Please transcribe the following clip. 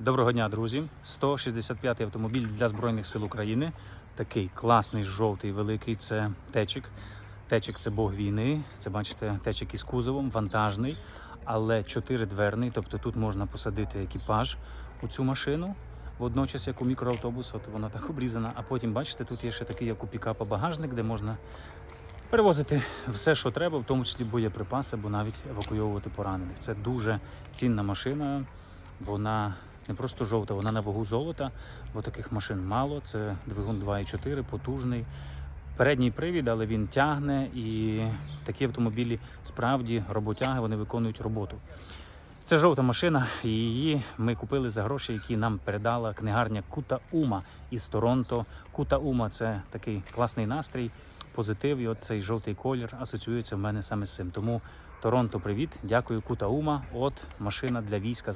Доброго дня, друзі! 165-й автомобіль для Збройних сил України. Такий класний, жовтий, великий. Це течик. Течик це Бог війни. Це бачите, течик із кузовом, вантажний, але чотиридверний. Тобто тут можна посадити екіпаж у цю машину. Водночас, як у мікроавтобус, от вона так обрізана. А потім, бачите, тут є ще такий, як у пікапа, багажник, де можна перевозити все, що треба, в тому числі боєприпаси, або навіть евакуйовувати поранених. Це дуже цінна машина. Вона не просто жовта, вона на вагу золота, бо таких машин мало. Це двигун 2,4, потужний. Передній привід, але він тягне, і такі автомобілі справді роботяги, вони виконують роботу. Це жовта машина, і її ми купили за гроші, які нам передала книгарня Кута Ума із Торонто. Кута Ума це такий класний настрій, позитив. І от цей жовтий колір асоціюється в мене саме з цим. Тому Торонто, привіт, дякую, Кута Ума. От машина для війська.